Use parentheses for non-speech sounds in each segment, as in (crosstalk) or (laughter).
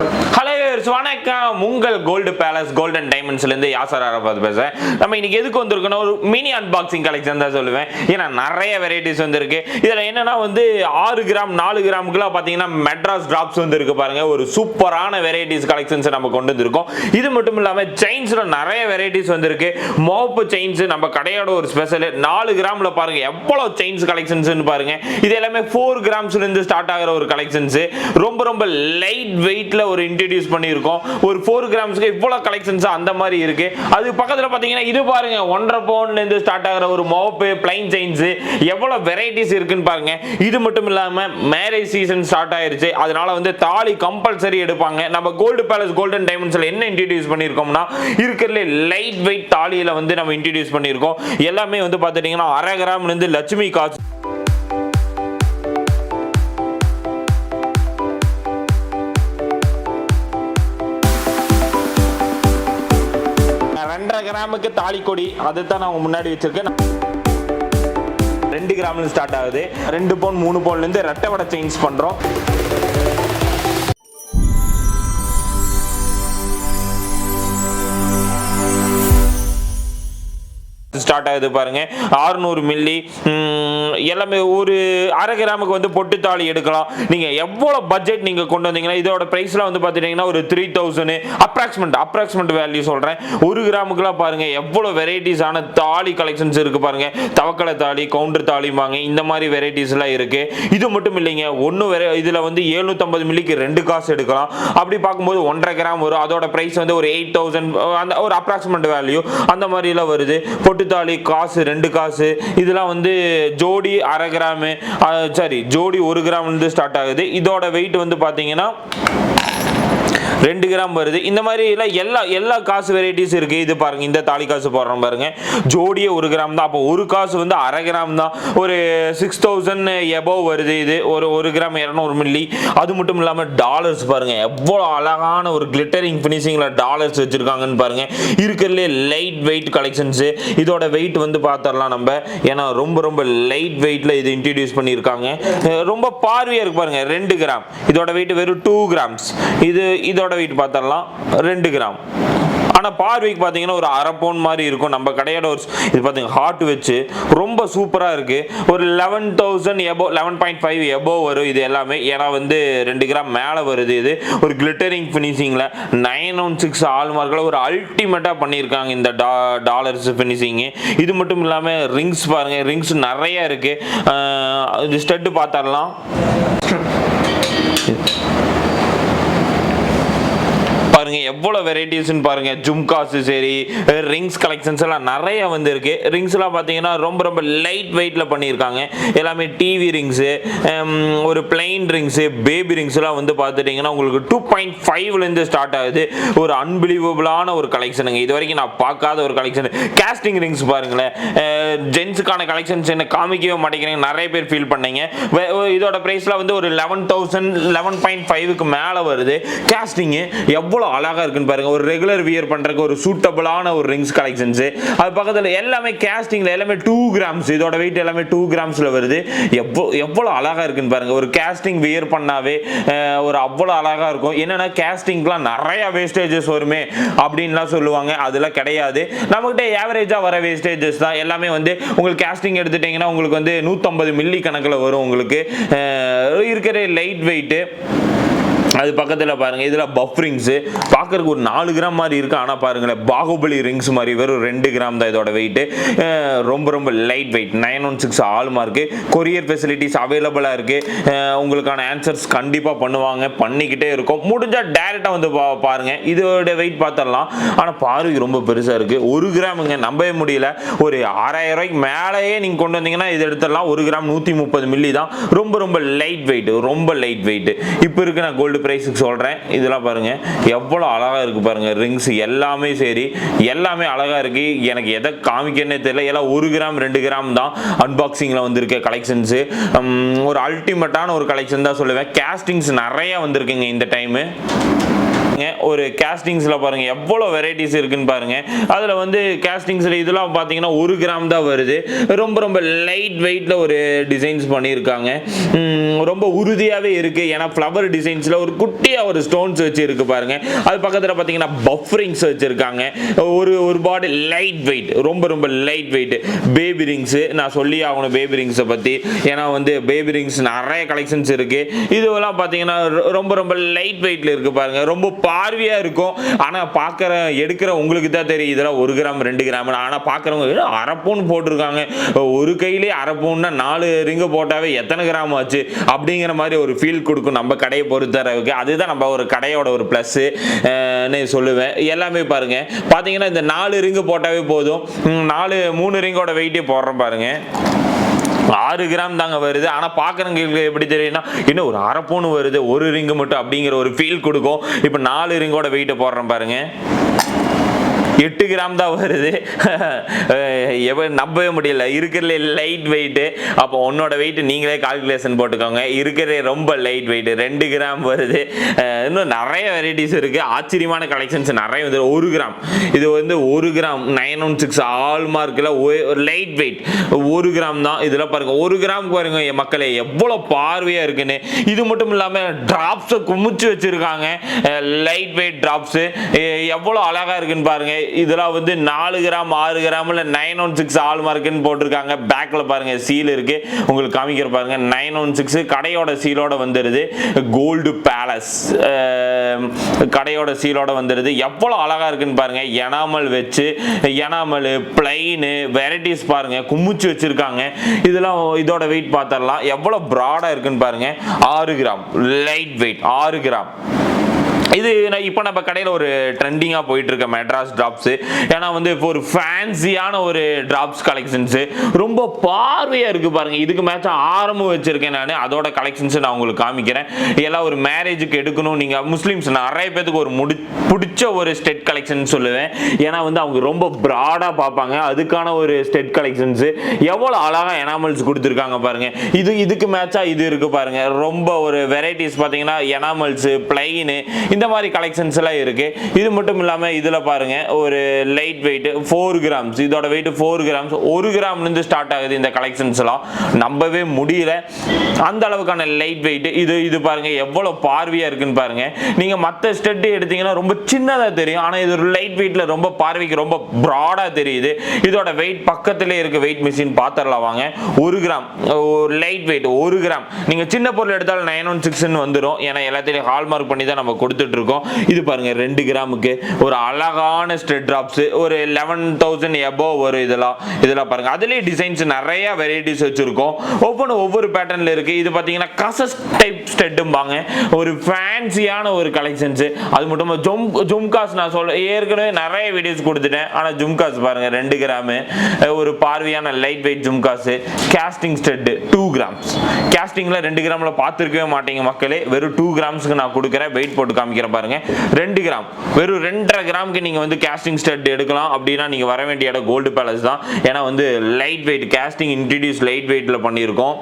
Hello. Hello வணக்கம். உங்கள் gold palace golden டைமண்ட்ஸ்லேருந்து யாசர் அரபாத் பேசுகிறேன் நம்ம இன்னைக்கு எதுக்கு வந்திருக்கோம்னா ஒரு மினி அன்பாக்சிங் கலெக்ஷன் தான் சொல்லுவேன். ஏன்னா நிறைய வெரைட்டிஸ் வந்திருக்கு. இதில் என்னன்னா வந்து ஆறு கிராம் நாலு கிராமுக்குலாம் பார்த்தீங்கன்னா மெட்ராஸ் ட்ராப்ஸ் வந்துருக்கு பாருங்க. ஒரு சூப்பரான வெரைட்டிஸ் கலெக்ஷன்ஸ் நம்ம கொண்டு வந்திருக்கோம். இது மட்டும் இல்லாமல் செயின்ஸில் நிறைய வெரைட்டிஸ் வந்திருக்கு. மோப்பு செயின்ஸ் நம்ம கடையோட ஒரு ஸ்பெஷல் நாலு கிராமில் பாருங்க எவ்வளோ செயின்ஸ் கலெக்ஷன்ஸ்னு பாருங்க. இது எல்லாமே ஃபோர் கிராம்ஸ்லேருந்து ஸ்டார்ட் ஆகிற ஒரு கலெக்ஷன்ஸ் ரொம்ப ரொம்ப லைட் வெயிட்ல ஒரு இன்ட்ரடியூஸ் பண்ணியிருக்கோம். ஒரு ஃபோர் கிராம்ஸ்க்கு இவ்வளோ கலெக்ஷன்ஸ் அந்த மாதிரி இருக்கு. அது பக்கத்தில் பார்த்தீங்கன்னா இது பாருங்க ஒன்றரை பவுன்லேருந்து ஸ்டார்ட் ஆகிற ஒரு மோப்பு பிளைன் செயின்ஸ் எவ்வளோ வெரைட்டிஸ் இருக்குன்னு பாருங்க. இது மட்டும் இல்லாமல் மேரேஜ் சீசன் ஸ்டார்ட் ஆயிருச்சு. அதனால வந்து தாலி கம்பல்சரி எடுப்பாங்க. நம்ம கோல்டு பேலஸ் கோல்டன் டைமண்ட்ஸில் என்ன இன்ட்ரடியூஸ் பண்ணியிருக்கோம்னா இருக்கிறதுல லைட் வெயிட் தாலியில் வந்து நம்ம இன்ட்ரடியூஸ் பண்ணியிருக்கோம். எல்லாமே வந்து பார்த்துட்டிங்கன்னா அரை கிராம்லேருந்து லட்சுமி காசு ரெண்டரை கிராமுக்கு தாலி கொடி. அதை தான் நான் முன்னாடி வச்சிருக்கேன். ரெண்டு கிராம்ல ஸ்டார்ட் ஆகுது. ரெண்டு பவுன் மூணு பவுன்ல இருந்து ரெட்டை வடை சேஞ்ச் பண்றோம். ஸ்டார்ட் ஆகுது பாருங்க. 600 மில்லி எல்லாமே ஒரு அரை கிராமுக்கு வந்து பொட்டு தாலி எடுக்கலாம். நீங்கள் எவ்வளோ பட்ஜெட் நீங்கள் கொண்டு வந்தீங்கன்னா இதோட ப்ரைஸ்லாம் வந்து பார்த்துட்டீங்கன்னா ஒரு three thousand approximate approximate value சொல்கிறேன் ஒரு கிராமுக்குலாம் பாருங்கள் எவ்வளோ வெரைட்டிஸான தாலி கலெக்ஷன்ஸ் இருக்குது பாருங்கள் தவக்கலை தாலி கவுண்டர் தாலிம்பாங்க இந்த மாதிரி வெரைட்டிஸ்லாம் இருக்குது இது மட்டும் இல்லைங்க ஒன்று வெரை இதில் வந்து 750 மில்லிக்கு ரெண்டு காசு எடுக்கலாம். அப்படி பார்க்கும்போது ஒன்றரை கிராம் வரும். அதோட ப்ரைஸ் வந்து ஒரு எயிட் தௌசண்ட் அந்த ஒரு அப்ராக்சிமெண்ட் வேல்யூ அந்த மாதிரிலாம் வருது. பொட்டுத்தாலி காசு ரெண்டு காசு. இதெல்லாம் வந்து ஜோடி அரை கிராமு சாரி ஜோடி ஒரு கிராம்லேருந்து ஸ்டார்ட் ஆகுது. இதோட வெயிட் வந்து பார்த்தீங்கன்னா ரெண்டு கிராம் வருது. இந்த மாதிரி எல்லா எல்லா காசு வெரைட்டிஸ் இருக்கு. இது பாருங்க இந்த தாலி காசு போடுறோம் பாருங்க. ஜோடியே ஒரு கிராம் தான். அப்போ ஒரு காசு வந்து அரை கிராம் தான். ஒரு சிக்ஸ் தௌசண்ட் எபோவ் வருது இது. ஒரு ஒரு கிராம் இரநூறு மில்லி அது மட்டும் இல்லாமல் டாலர்ஸ் பாருங்க. எவ்வளோ அழகான ஒரு கிளிட்டரிங் ஃபினிஷிங்கில் டாலர்ஸ் வச்சுருக்காங்கன்னு பாருங்க. இருக்கிறதுலே லைட் வெயிட் கலெக்ஷன்ஸு இதோட வெயிட் வந்து பார்த்துடலாம் நம்ம. ஏன்னா ரொம்ப ரொம்ப லைட் வெயிட்டில் இது இன்ட்ரடியூஸ் பண்ணியிருக்காங்க. ரொம்ப பார்வையாக இருக்கு பாருங்க. ரெண்டு கிராம். இதோட வெயிட் வெறும் டூ கிராம்ஸ் இது இதோட வெயிட் பார்த்தரலாம் ரெண்டு கிராம். ஆனால் பார்வைக்கு பார்த்தீங்கன்னா ஒரு அரை பவுன் மாதிரி இருக்கும். நம்ம கடையோட ஒரு இது பார்த்தீங்க ஹார்ட் வச்சு ரொம்ப சூப்பராக இருக்குது ஒரு eleven thousand above eleven point five above வரும் இது எல்லாமே. ஏன்னா வந்து ரெண்டு கிராம் மேலே வருது இது. ஒரு கிளிட்டரிங் ஃபினிஷிங்கில் நைன் ஒன் சிக்ஸ் ஆல்மார்க்கில் ஒரு அல்டிமேட்டாக பண்ணியிருக்காங்க இந்த டா டாலர்ஸ் ஃபினிஷிங்கு இது மட்டும் இல்லாமல் ரிங்ஸ் பாருங்கள் ரிங்ஸ் நிறையா இருக்குது இது ஸ்டெட்டு பார்த்துடலாம். பாருங்கள் எவ்வளோ வெரைட்டிஸ்னு பாருங்கள் ஜும்காஸு சரி ரிங்ஸ் கலெக்ஷன்ஸ் எல்லாம் நிறைய வந்து இருக்கு ரிங்ஸ்லாம் பார்த்தீங்கன்னா ரொம்ப ரொம்ப லைட் வெயிட்டில் பண்ணியிருக்காங்க. எல்லாமே டிவி ரிங்ஸு ஒரு பிளெயின் ரிங்ஸு பேபி ரிங்ஸ்லாம் வந்து பார்த்துட்டிங்கன்னா உங்களுக்கு டூ பாயிண்ட் ஃபைவ்லேருந்து ஸ்டார்ட் ஆகுது. ஒரு அன்பிலீவபிளான ஒரு கலெக்ஷனுங்க இது வரைக்கும் நான் பார்க்காத ஒரு கலெக்ஷன் கேஸ்டிங் ரிங்ஸ் பாருங்களேன். ஜென்ஸுக்கான கலெக்ஷன்ஸ் என்ன காமிக்கவே மாட்டேங்கிறீங்க. நிறைய பேர் ஃபீல் பண்ணீங்க. வே- இதோட ப்ரைஸ்லாம் வந்து ஒரு லெவன் தௌசண்ட் லெவன் பாயிண்ட் ஃபைவுக்கு மேலே வருது. கேஸ்டிங்கு எவ்வளோ அழகாக இருக்குன்னு பாருங்கள் ஒரு ரெகுலர் வியர் பண்ணுறதுக்கு ஒரு சூட்டபிளான ஒரு ரிங்ஸ் கலெக்ஷன்ஸு அது பக்கத்தில் எல்லாமே கேஸ்டிங்கில் எல்லாமே டூ கிராம்ஸ் இதோட வெயிட் எல்லாமே டூ கிராம்ஸில் வருது. எவ்வளோ எவ்வளோ அழகாக இருக்குன்னு பாருங்கள் ஒரு கேஸ்டிங் வியர் பண்ணாவே ஒரு அவ்வளோ அழகாக இருக்கும். என்னென்னா கேஸ்டிங்லாம் நிறையா வேஸ்டேஜஸ் வருமே அப்படின்லாம் சொல்லுவாங்க. அதெல்லாம் கிடையாது. நம்மகிட்ட ஏவரேஜாக வர வேஸ்டேஜஸ் தான். எல்லாமே வந்து உங்களுக்கு கேஸ்டிங் எடுத்துட்டிங்கன்னா உங்களுக்கு வந்து நூற்றம்பது மில்லி கணக்கில் வரும் உங்களுக்கு. இருக்கிற லைட் வெயிட்டு அது பக்கத்தில் பாருங்கள் இதில் பஃப் ரிங்ஸு பார்க்கறதுக்கு ஒரு நாலு கிராம் மாதிரி இருக்குது ஆனால் பாருங்களேன் பாகுபலி ரிங்ஸ் மாதிரி வெறும் ரெண்டு கிராம் தான் இதோட வெயிட்டு ரொம்ப ரொம்ப light weight nine one six hallmark courier facilities அவைலபிளாக இருக்குது உங்களுக்கான ஆன்சர்ஸ் கண்டிப்பாக பண்ணுவாங்க. பண்ணிக்கிட்டே இருக்கும். முடிஞ்சால் டேரெக்டாக வந்து பா பாருங்கள் இதோட வெயிட் பார்த்துடலாம் ஆனால் பார்வைக்கு ரொம்ப பெருசாக இருக்குது ஒரு கிராமுங்க நம்பவே முடியல. ஒரு ஆறாயிரம் ரூபாய்க்கு மேலேயே நீங்கள் கொண்டு வந்தீங்கன்னா இது எடுத்துடலாம். ஒரு கிராம் நூற்றி முப்பது மில்லி தான். ரொம்ப ரொம்ப லைட் வெயிட் ரொம்ப லைட் வெயிட் இப்போ இருக்கு நான் கோல்டு ப்ரைஸுக்கு சொல்கிறேன் இதெல்லாம் பாருங்கள் எவ்வளோ அழகாக இருக்குது பாருங்கள் ரிங்ஸ் எல்லாமே சரி. எல்லாமே அழகாக இருக்குது எனக்கு எதை காமிக்கன்னே தெரியல. எல்லாம் ஒரு கிராம் ரெண்டு கிராம் தான் அன்பாக்சிங்கில் வந்திருக்க கலெக்ஷன்ஸு ஒரு அல்டிமேட்டான ஒரு கலெக்ஷன் தான் சொல்லுவேன். கேஸ்டிங்ஸ் நிறையா வந்திருக்குங்க இந்த டைமு ஒரு கேஸ்டிங்ஸில் பாருங்க எவ்வளோ வெரைட்டிஸ் இருக்குன்னு பாருங்க. அதில் வந்து கேஸ்டிங்ஸில் இதெல்லாம் பார்த்தீங்கன்னா ஒரு கிராம் தான் வருது. ரொம்ப ரொம்ப லைட் வெயிட்டில் ஒரு டிசைன்ஸ் பண்ணியிருக்காங்க. ரொம்ப உறுதியாகவே இருக்கு. ஏன்னா ஃப்ளவர் டிசைன்ஸில் ஒரு குட்டியாக ஒரு ஸ்டோன்ஸ் வச்சு இருக்கு பாருங்க. அது பக்கத்தில் பார்த்தீங்கன்னா பஃப்ரிங்ஸ் வச்சிருக்காங்க. ஒரு ஒரு பாடி லைட் வெயிட் ரொம்ப ரொம்ப லைட் வெயிட் பேபி ரிங்ஸ் நான் சொல்லி ஆகணும் பேபி ரிங்ஸை பற்றி ஏன்னா வந்து பேபி ரிங்ஸ் நிறைய கலெக்ஷன்ஸ் இருக்கு. இதுவெல்லாம் பார்த்தீங்கன்னா ரொம்ப ரொம்ப லைட் வெயிட்ல இருக்கு பாருங்க. ரொம்ப பார்வையாக இருக்கும். ஆனால் பார்க்குற எடுக்கிற உங்களுக்கு தான் தெரியும். இதெல்லாம் ஒரு கிராம் ரெண்டு கிராம். ஆனால் பார்க்குறவங்க அரை பவுன் போட்டிருக்காங்க. ஒரு கையிலே அரை பவுன்னா நாலு ரிங்கு போட்டாவே எத்தனை கிராம் ஆச்சு? அப்படிங்கிற மாதிரி ஒரு ஃபீல் கொடுக்கும் நம்ம கடையை பொறுத்தளவுக்கு. அதுதான் நம்ம ஒரு கடையோட ஒரு ப்ளஸ்ஸு சொல்லுவேன். எல்லாமே பாருங்க. பார்த்தீங்கன்னா இந்த நாலு ரிங்கு போட்டாவே போதும். நாலு மூணு ரிங்கோட வெயிட்டே போடுறோம் பாருங்கள் ஆறு கிராம் தாங்க வருது. ஆனால் பார்க்குறவங்களுக்கு எப்படி தெரியும்னா இன்னும் ஒரு அரை பவுன் வருது. ஒரு ரிங்கு மட்டும் அப்படிங்கிற ஒரு ஃபீல் கொடுக்கும். இப்போ நாலு ரிங்கோட வெயிட்டை போடுறேன் பாருங்கள் எட்டு கிராம் தான் வருது. (laughs) எவ்வளோ நம்பவே முடியல. இருக்கிறதுல லைட் வெயிட்டு அப்போ உன்னோட வெயிட் நீங்களே கால்குலேஷன் போட்டுக்கோங்க. இருக்கிறதே ரொம்ப லைட் வெயிட் ரெண்டு கிராம் வருது. இன்னும் நிறைய வெரைட்டிஸ் இருக்குது ஆச்சரியமான கலெக்ஷன்ஸ் நிறைய வந்து ஒரு கிராம். இது வந்து ஒரு கிராம் நைன் ஒன் சிக்ஸ் ஆல் மார்க்கில் லைட் வெயிட் ஒரு கிராம் தான். இதில் பாருங்க ஒரு கிராம் பாருங்க என் மக்களே எவ்வளோ பார்வையாக இருக்குன்னு. இது மட்டும் இல்லாமல் ட்ராப்ஸை குமிச்சு வச்சுருக்காங்க. லைட் வெயிட் ட்ராப்ஸு எவ்வளோ அழகாக இருக்குன்னு பாருங்கள் இதெல்லாம் வந்து நாலு கிராம் ஆறு கிராமில் நைன் ஒன் சிக்ஸ் ஆல் மார்க்குன்னு போட்டிருக்காங்க. பேக்கில் பாருங்கள் சீல் இருக்குது உங்களுக்கு காமிக்கிற பாருங்கள் நைன் ஒன் சிக்ஸ் கடையோட சீலோட வந்துடுது கோல்டு பேலஸ் கடையோட சீலோட வந்துடுது எவ்வளோ அழகாக இருக்குன்னு பாருங்கள் எனாமல் வச்சு எனாமல் பிளைனு வெரைட்டிஸ் பாருங்கள் கும்மிச்சு வச்சுருக்காங்க. இதெல்லாம் இதோட வெயிட் பார்த்துடலாம் எவ்வளோ ப்ராடாக இருக்குன்னு பாருங்கள் ஆறு கிராம் லைட் வெயிட் ஆறு கிராம். இது நான் இப்போ நம்ம கடையில் ஒரு ட்ரெண்டிங்காக போயிட்டு இருக்க மெட்ராஸ் ட்ராப்ஸு ஏன்னா வந்து இப்போ ஒரு ஃபேன்சியான ஒரு ட்ராப்ஸ் கலெக்ஷன்ஸு ரொம்ப பார்வையாக இருக்குது பாருங்கள் இதுக்கு மேட்சாக ஆரம்பம் வச்சுருக்கேன் நான். அதோட கலெக்ஷன்ஸை நான் உங்களுக்கு காமிக்கிறேன். எல்லாம் ஒரு மேரேஜுக்கு எடுக்கணும். நீங்கள் முஸ்லீம்ஸ் நிறைய பேத்துக்கு ஒரு முடி பிடிச்ச ஒரு ஸ்டெட் கலெக்ஷன் சொல்லுவேன். ஏன்னா வந்து அவங்க ரொம்ப ப்ராடாக பார்ப்பாங்க. அதுக்கான ஒரு ஸ்டெட் கலெக்ஷன்ஸு எவ்வளோ அழகாக எனாமல்ஸ் கொடுத்துருக்காங்க பாருங்கள் இது இதுக்கு மேட்சாக இது இருக்குது பாருங்க. ரொம்ப ஒரு வெரைட்டிஸ் பார்த்தீங்கன்னா எனாமல்ஸு பிளைனு இந்த மாதிரி கலெக்ஷன்ஸ் எல்லாம் இருக்கு. இது மட்டும் இல்லாமல் இதில் பாருங்க ஒரு லைட் வெயிட் ஃபோர் கிராம்ஸ் இதோட வெயிட் ஃபோர் கிராம்ஸ் ஒரு கிராம்லேருந்து ஸ்டார்ட் ஆகுது இந்த கலெக்ஷன்ஸ் எல்லாம். நம்பவே முடியல. அந்த அளவுக்கான லைட் வெயிட் இது இது பாருங்க எவ்வளோ பார்வையாக இருக்குன்னு பாருங்க. நீங்கள் மற்ற ஸ்டெட்டு எடுத்தீங்கன்னா ரொம்ப சின்னதாக தெரியும். ஆனால் இது ஒரு லைட் வெயிட்ல ரொம்ப பார்வைக்கு ரொம்ப ப்ராடாக தெரியுது. இதோட வெயிட் பக்கத்திலே இருக்குது வெயிட் மிஷின் பார்த்துடலாம் வாங்க. ஒரு கிராம் ஒரு லைட் வெயிட் ஒரு கிராம் நீங்கள் சின்ன பொருள் எடுத்தாலும் நைன் ஒன் சிக்ஸ்னு வந்துடும் ஏன்னா எல்லாத்தையும் ஹால்மார்க் பண்ணி தான் நம்ம கொடுத்துட்டு இருக்கோம் இது பாருங்க ரெண்டு கிராமுக்கு ஒரு அழகான ஸ்ட்ரெட் ட்ராப்ஸ் ஒரு லெவன் தௌசண்ட் எபோவ் வரும் இதெல்லாம். இதெல்லாம் பாருங்க. அதுலேயே டிசைன்ஸ் நிறைய வெரைட்டிஸ் வச்சிருக்கோம். ஒவ்வொன்றும் ஒவ்வொரு பேட்டர்னில் இருக்கு. இது பார்த்தீங்கன்னா கசஸ் டைப் ஸ்டெட்டும்பாங்க ஒரு ஃபேன்சியான ஒரு கலெக்ஷன்ஸ் அது மட்டும் இல்லாம ஜும் ஜும்காஸ் நான் சொல்ல ஏற்கனவே நிறைய வீடியோஸ் கொடுத்துட்டேன். ஆனால் ஜும்காஸ் பாருங்க ரெண்டு கிராமு. ஒரு பார்வையான light weight jhumkas casting stud two grams கேஸ்டிங்கில் ரெண்டு கிராமில் பார்த்துருக்கவே மாட்டீங்க மக்களே. வெறும் டூ கிராம்ஸ்க்கு நான் கொடுக்குறேன். வெயிட் போட்டு காமிக்கிறேன். பாருங்க. ரெண்டு கிராம். வெறும் ரெண்டரை கிராமுக்கு நீங்கள் வந்து கேஸ்டிங் ஸ்டெட் எடுக்கலாம். அப்படின்னா நீங்கள் வர வேண்டிய இடம் கோல்டு பேலஸ் தான். ஏன்னா வந்து light weight casting introduce light வெயிட்டில் பண்ணியிருக்கோம்.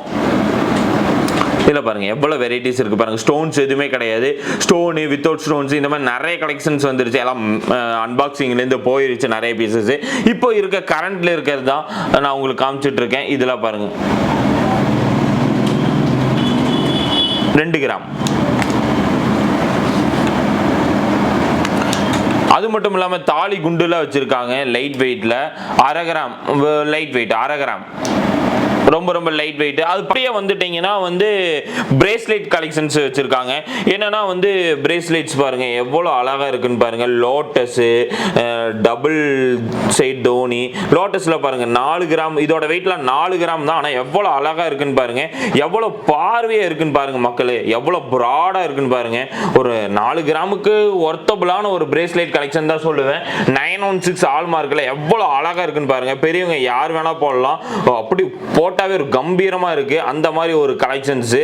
இதில் பாருங்க எவ்வளோ வெரைட்டிஸ் இருக்கு பாருங்க. ஸ்டோன்ஸ் எதுவுமே கிடையாது. ஸ்டோனு வித்தவுட் ஸ்டோன்ஸ் இந்த மாதிரி நிறைய கலெக்ஷன்ஸ் வந்துருச்சு. எல்லாம் அன்பாக்சிங்லேருந்து போயிருச்சு நிறைய பீசஸ் இப்போ இருக்க கரண்ட்ல இருக்கிறது தான் நான் உங்களுக்கு காமிச்சிட்டு இருக்கேன். இதெல்லாம் பாருங்க. ரெண்டு கிராம். அது மட்டும் இல்லாமல் தாலி குண்டுலாம் வச்சுருக்காங்க லைட் வெயிட்டில் அரை கிராம் லைட் வெயிட் அரை கிராம். ரொம்ப ரொம்ப லைட் வெயிட் அது அப்படியே வந்துட்டீங்கன்னா வந்து பிரேஸ்லெட் கலெக்ஷன்ஸ் வச்சுருக்காங்க. என்னன்னா வந்து பிரேஸ்லெட்ஸ் பாருங்கள் எவ்வளோ அழகாக இருக்குன்னு பாருங்கள் லோட்டஸு டபுள் சைட் தோனி. லோட்டஸில் பாருங்கள் நாலு கிராம் இதோட வெயிட்லாம் நாலு கிராம் தான். ஆனால் எவ்வளோ அழகாக இருக்குன்னு பாருங்கள் எவ்வளோ பார்வையாக இருக்குன்னு பாருங்கள் மக்களே. எவ்வளோ ப்ராடாக இருக்குன்னு பாருங்க. ஒரு நாலு கிராமுக்கு ஒர்த்தபுளான ஒரு பிரேஸ்லெட் கலெக்ஷன் தான் சொல்லுவேன். நைன் ஒன் சிக்ஸ் ஆல் மார்க்கில் எவ்வளோ அழகாக இருக்குன்னு பாருங்கள் பெரியவங்க யார் வேணால் போடலாம். அப்படி போட்டு போட்டாவே ஒரு கம்பீரமாக இருக்குது அந்த மாதிரி ஒரு கலெக்ஷன்ஸு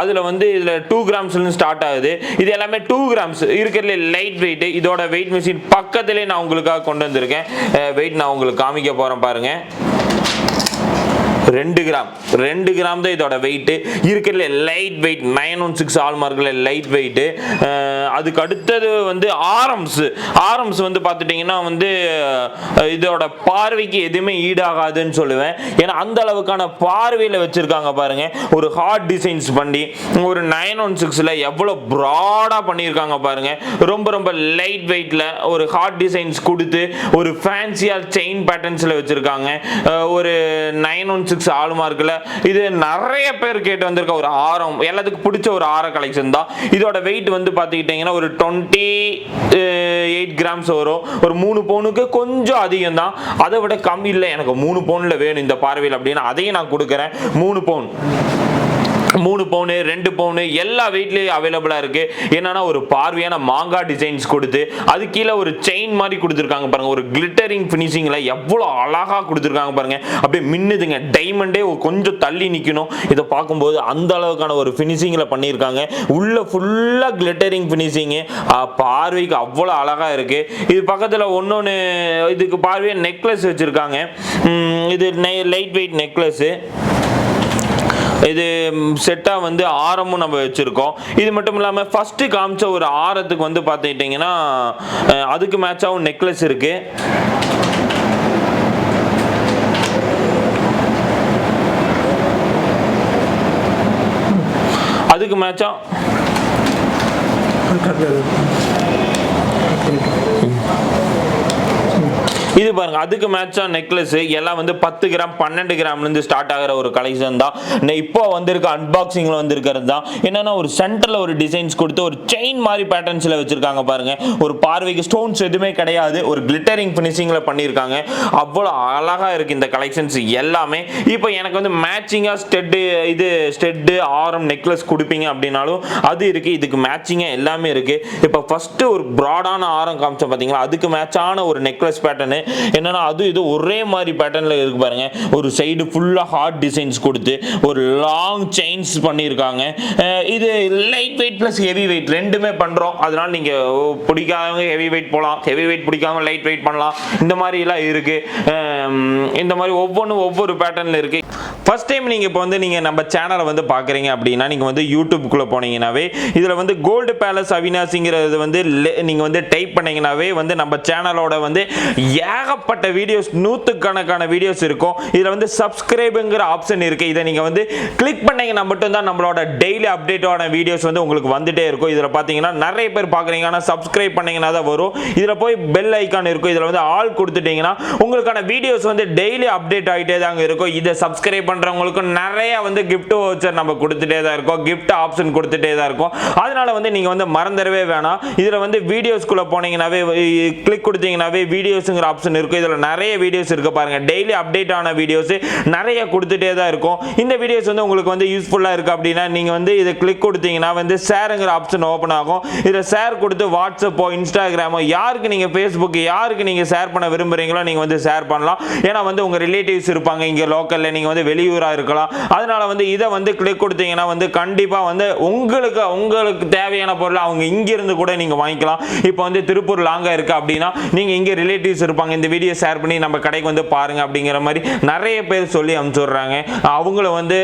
அதில் வந்து இதில் டூ கிராம்ஸ்லேருந்து ஸ்டார்ட் ஆகுது. இது எல்லாமே டூ கிராம்ஸ் இருக்கிறதுல லைட் வெயிட்டு இதோட வெயிட் மிஷின் பக்கத்திலே நான் உங்களுக்காக கொண்டு வந்திருக்கேன். வெயிட் நான் உங்களுக்கு காமிக்க போகிறேன் பாருங்கள் ரெண்டு கிராம். ரெண்டு கிராம் தான் இதோட வெயிட்டு இருக்கிறதுல light weight nine one six ஆல்மார்க்கில் light weight அதுக்கு அடுத்தது வந்து ஆரம்ஸ் ஆரம்ஸ் வந்து பார்த்துட்டிங்கன்னா வந்து இதோட பார்வைக்கு எதுவுமே ஈடாகாதுன்னு சொல்லுவேன். ஏன்னா அந்த அளவுக்கான பார்வையில் வச்சுருக்காங்க பாருங்கள் ஒரு ஹார்ட் டிசைன்ஸ் பண்ணி ஒரு நைன் ஒன் சிக்ஸில் எவ்வளோ ப்ராடாக பண்ணியிருக்காங்க பாருங்கள் ரொம்ப ரொம்ப லைட் வெயிட்டில் ஒரு ஹார்ட் டிசைன்ஸ் கொடுத்து ஒரு ஃபேன்சியாக செயின் பேட்டர்ன்ஸில் வச்சுருக்காங்க. ஒரு நைன் ஒன் சிக்ஸ் ஆல்மார்க்கில் இது நிறைய பேர் கேட்டு வந்திருக்க ஒரு ஆரம். எல்லாத்துக்கும் பிடிச்ச ஒரு ஆர கலெக்ஷன் தான். இதோட வெயிட் வந்து பார்த்துக்கிட்டிங்கன்னா ஒரு டுவெண்ட்டி எயிட் கிராம்ஸ் வரும். ஒரு மூணு பவுனுக்கு கொஞ்சம் அதிகம் தான். அதை விட கம்மி இல்லை. எனக்கு மூணு பவுனில் வேணும் இந்த பார்வையில் அப்படின்னு அதையும் நான் கொடுக்குறேன். மூணு பவுன். மூணு பவுனு ரெண்டு பவுனு எல்லா வெயிட்லேயும் அவைலபிளாக இருக்குது என்னன்னா ஒரு பார்வையான மாங்கா டிசைன்ஸ் கொடுத்து அது கீழே ஒரு செயின் மாதிரி கொடுத்துருக்காங்க பாருங்க. ஒரு கிளிட்டரிங் ஃபினிஷிங்கில் எவ்வளோ அழகாக கொடுத்துருக்காங்க பாருங்க. அப்படியே மின்னுதுங்க. டைமண்டே கொஞ்சம் தள்ளி நிற்கணும் இதை பார்க்கும்போது அந்த அளவுக்கான ஒரு ஃபினிஷிங்கில் பண்ணியிருக்காங்க. உள்ள ஃபுல்லாக கிளிட்டரிங் ஃபினிஷிங்கு பார்வைக்கு அவ்வளோ அழகாக இருக்குது இது பக்கத்தில் ஒன்று இதுக்கு பார்வையாக நெக்லஸ் வச்சுருக்காங்க. இது லைட் வெயிட் நெக்லஸ்ஸு இது செட்டாக வந்து ஆரமும் நம்ம வச்சுருக்கோம். இது மட்டும் இல்லாமல் ஃபஸ்ட்டு காமிச்ச ஒரு ஆரத்துக்கு வந்து பார்த்துக்கிட்டிங்கன்னா அதுக்கு மேட்சாகவும் நெக்லஸ் இருக்குது அதுக்கு மேட்சாக இது பாருங்க அதுக்கு மேட்சா நெக்லஸ் எல்லாம் வந்து பத்து கிராம் பன்னெண்டு கிராம்லேருந்து ஸ்டார்ட் ஆகிற ஒரு கலெக்ஷன் தான். இப்போ வந்திருக்க அன்பாக்சிங்கில் வந்திருக்கிறது தான். என்னன்னா ஒரு சென்டரில் ஒரு டிசைன்ஸ் கொடுத்து ஒரு செயின் மாதிரி பேட்டர்ன்ஸில் வச்சிருக்காங்க பாருங்க. ஒரு பார்வைக்கு ஸ்டோன்ஸ் எதுவுமே கிடையாது. ஒரு கிளிட்டரிங் ஃபினிஷிங்கில் பண்ணியிருக்காங்க. அவ்வளோ அழகாக இருக்கு இந்த கலெக்ஷன்ஸ் எல்லாமே. இப்போ எனக்கு வந்து மேட்சிங்காக ஸ்டெட்டு இது ஸ்டெட்டு ஆரம் நெக்லஸ் கொடுப்பீங்க அப்படின்னாலும் அது இருக்கு. இதுக்கு மேட்சிங்காக எல்லாமே இருக்கு. இப்போ ஃபர்ஸ்ட் ஒரு ப்ராடான ஆரம் காமிச்சோம் பார்த்தீங்களா அதுக்கு மேட்சான ஒரு நெக்லஸ் பேட்டர்னு என்னன்னா அது இது ஒரே மாதிரி பேட்டர்னில் இருக்கு பாருங்க. ஒரு சைடு ஃபுல்லாக ஹார்ட் டிசைன்ஸ் கொடுத்து ஒரு லாங் செயின்ஸ் பண்ணியிருக்காங்க. இது light weight plus heavy weight ரெண்டுமே பண்ணுறோம் அதனால நீங்கள் பிடிக்காதவங்க ஹெவி வெயிட் போகலாம் ஹெவி வெயிட் பிடிக்காம லைட் வெயிட் பண்ணலாம். இந்த மாதிரிலாம் இருக்கு. இந்த மாதிரி ஒவ்வொன்றும் ஒவ்வொரு பேட்டர்னில் இருக்கு. ஃபர்ஸ்ட் டைம் நீங்கள் இப்போ வந்து நீங்கள் நம்ம சேனலை வந்து பார்க்குறீங்க அப்படின்னா நீங்கள் வந்து யூடியூப்குள்ளே போனீங்கன்னாவே இதில் வந்து கோல்டு பேலஸ் அவினாசிங்கிறது வந்து நீங்கள் வந்து டைப் பண்ணீங்கன்னாவே வந்து நம்ம சேனலோட வந்து ஏகப்பட்ட வீடியோஸ் நூற்றுக்கணக்கான வீடியோஸ் இருக்கும். இதில் வந்து சப்ஸ்கிரைபுங்கிற ஆப்ஷன் இருக்குது இதை நீங்கள் வந்து கிளிக் பண்ணிங்கன்னா மட்டும்தான் நம்மளோட டெய்லி அப்டேட்டான வீடியோஸ் வந்து உங்களுக்கு வந்துட்டே இருக்கும். இதில் பார்த்தீங்கன்னா நிறைய பேர் பார்க்குறீங்க ஆனால் சப்ஸ்கிரைப் பண்ணிங்கன்னா தான் வரும். இதில் போய் பெல் ஐக்கான் இருக்கும். இதில் வந்து ஆல் கொடுத்துட்டிங்கன்னா உங்களுக்கான வீடியோஸ் வந்து டெய்லி அப்டேட் ஆகிட்டே தாங்க இருக்கும். இதை சப்ஸ்கிரைப் பண்ணுறவங்களுக்கும் நிறைய வந்து கிஃப்ட் வச்சர் நம்ம கொடுத்துட்டே தான் இருக்கோம். கிஃப்ட் ஆப்ஷன் கொடுத்துட்டே தான் இருக்கும். அதனால் வந்து நீங்கள் வந்து மறந்துடவே வேணாம். இதில் வந்து வீடியோஸ்குள்ளே போனீங்கன்னாவே கிளிக் கொடுத்தீங்கன்னாவே வீடியோஸுங்கிற ஆப்ஷன் இருக்கும் இதில் நிறைய வீடியோஸ் இருக்க பாருங்க. டெய்லி அப்டேட் ஆன வீடியோஸ் நிறைய கொடுத்துட்டே தான் இருக்கும். இந்த வீடியோஸ் வந்து உங்களுக்கு வந்து யூஸ்ஃபுல்லாக இருக்குது அப்படின்னா நீங்கள் வந்து இதை கிளிக் கொடுத்தீங்கன்னா வந்து ஷேருங்கிற ஆப்ஷன் ஓப்பன் ஆகும். இதில் ஷேர் கொடுத்து வாட்ஸ்அப்போ இன்ஸ்டாகிராமோ யாருக்கு நீங்கள் ஃபேஸ்புக்கு யாருக்கு நீங்கள் ஷேர் பண்ண விரும்புகிறீங்களோ நீங்கள் வந்து ஷேர் பண்ணலாம். ஏன்னா வந்து உங்கள் ரிலேட்டிவ்ஸ் இருப்பாங்க இங்கே லோக்கலில் நீங்கள் வந்து வெளியூராக இருக்கலாம். அதனால் வந்து இதை வந்து கிளிக் கொடுத்தீங்கன்னா வந்து கண்டிப்பாக வந்து உங்களுக்கு உங்களுக்கு தேவையான பொருளை அவங்க இங்கிருந்து கூட நீங்கள் வாங்கிக்கலாம். இப்போ வந்து திருப்பூர் லாங்காக இருக்குது அப்படின்னா நீங்கள் இங்கே ரிலேட்டிவ்ஸ் இருப்பாங்க இந்த வீடியோ ஷேர் பண்ணி நம்ம கடைக்கு வந்து பாருங்க அப்படிங்கிற மாதிரி நிறைய பேர் சொல்லி அனுப்பிச்சுடுறாங்க. அவங்கள வந்து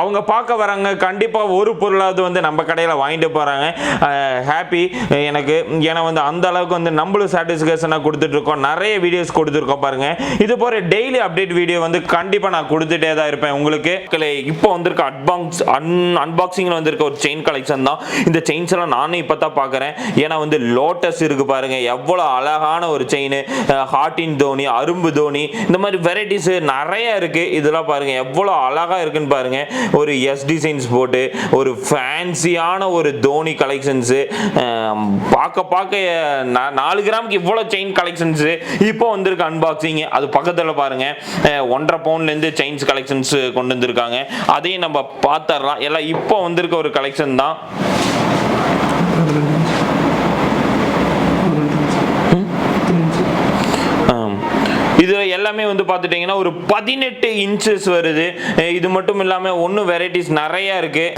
அவங்க பார்க்க வராங்க. கண்டிப்பாக ஒரு பொருளாவது வந்து நம்ம கடையில் வாங்கிட்டு போகிறாங்க ஹாப்பி எனக்கு ஏன்னா வந்து அந்த அளவுக்கு வந்து நம்மளும் சாட்டிஸ்ஃபேக்ஷனாக கொடுத்துட்ருக்கோம் நிறைய வீடியோஸ் கொடுத்துருக்கோம் பாருங்க. இது போகிற டெய்லி அப்டேட் வீடியோ வந்து கண்டிப்பாக நான் கொடுத்துட்டே தான் இருப்பேன் உங்களுக்கு. மக்களே, இப்போ வந்திருக்க அட்பாக்ஸ் அன் அன்பாக்சிங்கில் வந்திருக்க ஒரு செயின் கலெக்ஷன் தான். இந்த செயின்ஸ் எல்லாம் நானும் இப்போ தான் பார்க்குறேன். ஏன்னா வந்து லோட்டஸ் இருக்குது பாருங்கள் எவ்வளோ அழகான ஒரு செயின் ஹார்டின் தோனி அரும்பு தோனி இந்த மாதிரி வெரைட்டிஸ் நிறைய இருக்குது இதெல்லாம் பாருங்கள் எவ்வளோ அழகாக இருக்குன்னு பாருங்கள் ஒரு எஸ் டிசைன்ஸ் போட்டு ஒரு ஃபேன்சியான ஒரு தோனி கலெக்ஷன்ஸு பார்க்க பார்க்க நா- நாலு கிராமுக்கு இவ்வளோ செயின் கலெக்ஷன்ஸு இப்போ வந்திருக்க அன்பாக்சிங் அது பக்கத்தில் பாருங்கள் ஒன்றரை பவுண்ட்லேருந்து செயின்ஸ் கலெக்ஷன்ஸ் கொண்டு வந்திருக்காங்க. அதையும் நம்ம பார்த்துடலாம். எல்லாம் இப்போ வந்திருக்க ஒரு கலெக்ஷன் தான். இது எல்லாமே வந்து பார்த்துட்டிங்கன்னா ஒரு பதினெட்டு இன்ச்சஸ் வருது. இது மட்டும் இல்லாமல் ஒன்றும் வெரைட்டிஸ் நிறையா இருக்குது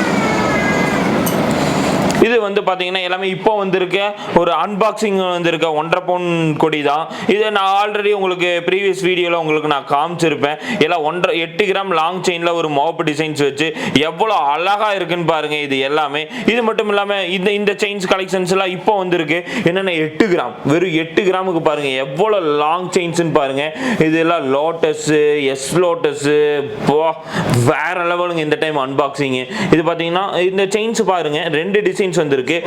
இது வந்து பார்த்தீங்கன்னா எல்லாமே இப்போ வந்திருக்க ஒரு அன்பாக்சிங் வந்திருக்க ஒன்றரை பவுன் கொடி தான் இது நான் ஆல்ரெடி உங்களுக்கு ப்ரீவியஸ் வீடியோவில் உங்களுக்கு நான் காமிச்சிருப்பேன். எல்லாம் ஒன்றரை எட்டு கிராம் லாங் செயினில் ஒரு மோப்பு டிசைன்ஸ் வச்சு எவ்வளோ அழகா இருக்குன்னு பாருங்க இது எல்லாமே. இது மட்டும் இல்லாமல் இந்த இந்த செயின்ஸ் கலெக்ஷன்ஸ் எல்லாம் இப்போ வந்திருக்கு. என்னென்ன எட்டு கிராம் வெறும் எட்டு கிராமுக்கு பாருங்க. எவ்வளோ லாங் செயின்ஸ்னு பாருங்க. இது எல்லாம் லோட்டஸ் எஸ் லோட்டஸ் வேற லெவலுங்க இந்த டைம் அன்பாக்சிங்கு இது பார்த்தீங்கன்னா இந்த செயின்ஸ் பாருங்க. ரெண்டு டிசைன்ஸ் வந்திருக்கு.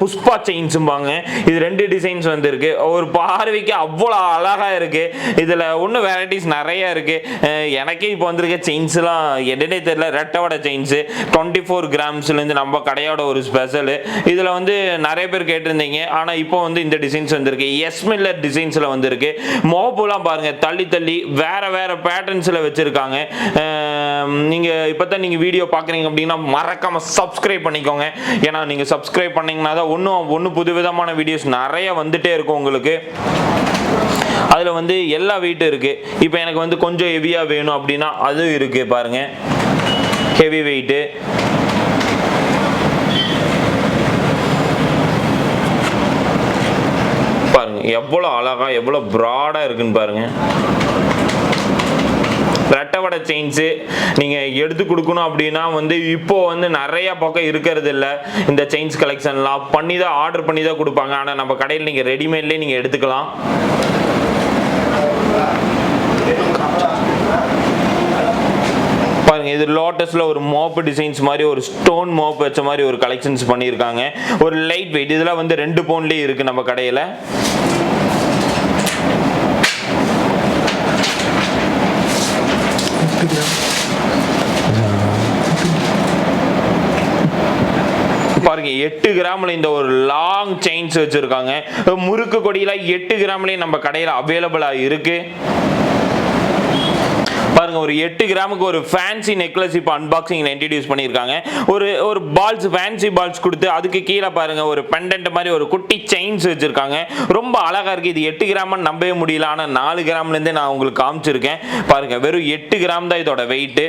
புஷ்பா செயின்ஸும்பாங்க இது ரெண்டு டிசைன்ஸ் வந்திருக்கு. ஒரு பார்வைக்கு அவ்வளோ அழகா இருக்குது இதில் ஒன்றும் வெரைட்டிஸ் நிறைய இருக்குது எனக்கே இப்போ வந்திருக்க செயின்ஸ்லாம் என்னன்னே தெரியல. ரெட்டவடை செயின்ஸு டுவெண்ட்டி ஃபோர் கிராம்ஸ்லேருந்து நம்ம கடையோட ஒரு ஸ்பெஷலு இதில் வந்து நிறைய பேர் கேட்டிருந்தீங்க. ஆனால் இப்போ வந்து இந்த டிசைன்ஸ் வந்திருக்கு. எஸ் மில்லர் டிசைன்ஸில் வந்திருக்கு. மோப்புலாம் பாருங்கள் தள்ளி தள்ளி வேறு வேறு பேட்டர்ன்ஸில் வச்சுருக்காங்க. நீங்கள் இப்போ தான் நீங்கள் வீடியோ பார்க்குறீங்க அப்படின்னா மறக்காமல் சப்ஸ்கிரைப் பண்ணிக்கோங்க. ஏன்னா நீங்கள் சப்ஸ்கிரைப் பண்ணீங்கன்னா தான் ஒன்றும் ஒன்று புதுவிதமான வீடியோஸ் நிறைய வந்துட்டே இருக்கும் உங்களுக்கு. அதில் வந்து எல்லா வெயிட்டும் இருக்குது இப்போ எனக்கு வந்து கொஞ்சம் ஹெவியாக வேணும் அப்படின்னா அதுவும் இருக்குது பாருங்க. ஹெவி வெயிட்டு பாருங்க எவ்வளோ அழகா எவ்வளோ ப்ராடாக இருக்குன்னு பாருங்க. ரெட்டவடை செயின்ஸு நீங்கள் எடுத்து கொடுக்கணும் அப்படின்னா வந்து இப்போ வந்து நிறைய பக்கம் இருக்கிறது இல்லை இந்த செயின்ஸ் கலெக்ஷன்லாம் பண்ணி தான் ஆர்டர் பண்ணி தான் கொடுப்பாங்க. ஆனால் நம்ம கடையில் நீங்கள் ரெடிமேட்லேயே நீங்கள் எடுத்துக்கலாம். பாருங்க இது லோட்டஸ்ல ஒரு மோப் டிசைன்ஸ் மாதிரி ஒரு ஸ்டோன் மோப் வச்ச மாதிரி ஒரு கலெக்ஷன்ஸ் பண்ணியிருக்காங்க. ஒரு லைட் வெயிட் இதெல்லாம் வந்து ரெண்டு பவுன்லேயே இருக்கு நம்ம கடையில். பாருங்க எட்டு கிராம்ல இந்த ஒரு லாங் செயின்ஸ் வச்சிருக்காங்க. முறுக்கு கொடியில எட்டு கிராம்லயும் நம்ம கடையில் அவைலபிளா இருக்கு. பாருங்க ஒரு எட்டு கிராமுக்கு ஒரு ஃபேன்சி நெக்லஸ் இப்போ அன்பாக்சிங் இன்ட்ரடியூஸ் பண்ணியிருக்காங்க. ஒரு ஒரு பால்ஸ் ஃபேன்சி பால்ஸ் கொடுத்து அதுக்கு கீழே பாருங்க ஒரு பெண்டன்ட் மாதிரி ஒரு குட்டி செயின்ஸ் வச்சிருக்காங்க. ரொம்ப அழகா இருக்கு. இது எட்டு கிராம்னு நம்பவே முடியல. ஆனால் நாலு கிராம்லேருந்தே நான் உங்களுக்கு காமிச்சிருக்கேன். பாருங்க வெறும் எட்டு கிராம் தான் இதோட வெயிட்டு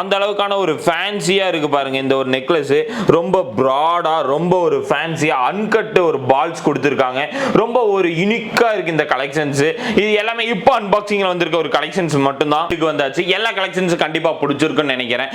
அந்த அளவுக்கான ஒரு ஃபேன்சியாக இருக்கு பாருங்க இந்த ஒரு நெக்லஸ் ரொம்ப ப்ராடாக ரொம்ப ஒரு ஃபேன்சியாக அன்கட் ஒரு பால்ஸ் கொடுத்துருக்காங்க. ரொம்ப ஒரு யூனிக்காக இருக்கு இந்த கலெக்ஷன்ஸ் இது எல்லாமே இப்போ அன்பாக்சிங்கில் வந்திருக்க ஒரு கலெக்ஷன்ஸ் மட்டும்தான். இதுக்கு வந்து வந்தாச்சு. எல்லா கலெக்ஷன்ஸும் கண்டிப்பாக பிடிச்சிருக்குன்னு நினைக்கிறேன்.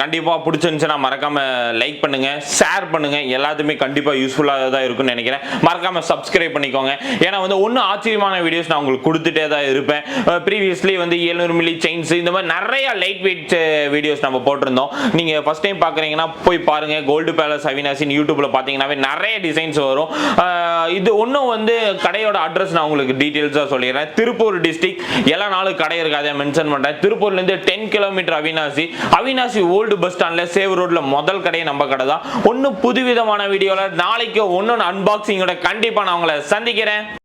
கண்டிப்பாக பிடிச்சிருந்துச்சுன்னா மறக்காம லைக் பண்ணுங்க ஷேர் பண்ணுங்க. எல்லாத்துமே கண்டிப்பாக யூஸ்ஃபுல்லாக தான் இருக்கும்னு நினைக்கிறேன். மறக்காம சப்ஸ்கிரைப் பண்ணிக்கோங்க. ஏன்னா வந்து ஒன்றும் ஆச்சரியமான வீடியோஸ் நான் உங்களுக்கு கொடுத்துட்டே தான் இருப்பேன். ப்ரீவியஸ்லி வந்து 700 மில்லி செயின்ஸ் இந்த மாதிரி நிறைய லைட் வெயிட் வீடியோஸ் நம்ம போட்டிருந்தோம். நீங்கள் ஃபஸ்ட் டைம் பார்க்குறீங்கன்னா போய் பாருங்க. கோல்டு பேலஸ் அவினாசின் யூடியூப்ல பார்த்தீங்கன்னாவே நிறைய டிசைன்ஸ் வரும். இது ஒன்றும் வந்து கடையோட அட்ரஸ் நான் உங்களுக்கு டீட்டெயில்ஸாக சொல்லிடுறேன். திருப்பூர் டிஸ்ட்ரிக்ட் எல்லா நாளும் கடை இருக்கு மென்ஷன் பண்ணுறேன் திருப்பூர்லேருந்து ten kilometre Avinashi. Avinashi old bus ஸ்டாண்டில் சேவ் ரோட்ல முதல் கடை நம்ம கடை தான். ஒன்றும் புதுவிதமான வீடியோவில் நாளைக்கு ஒன்று அன்பாக்சிங்கோட கண்டிப்பாக நான் உங்களை சந்திக்கிறேன்.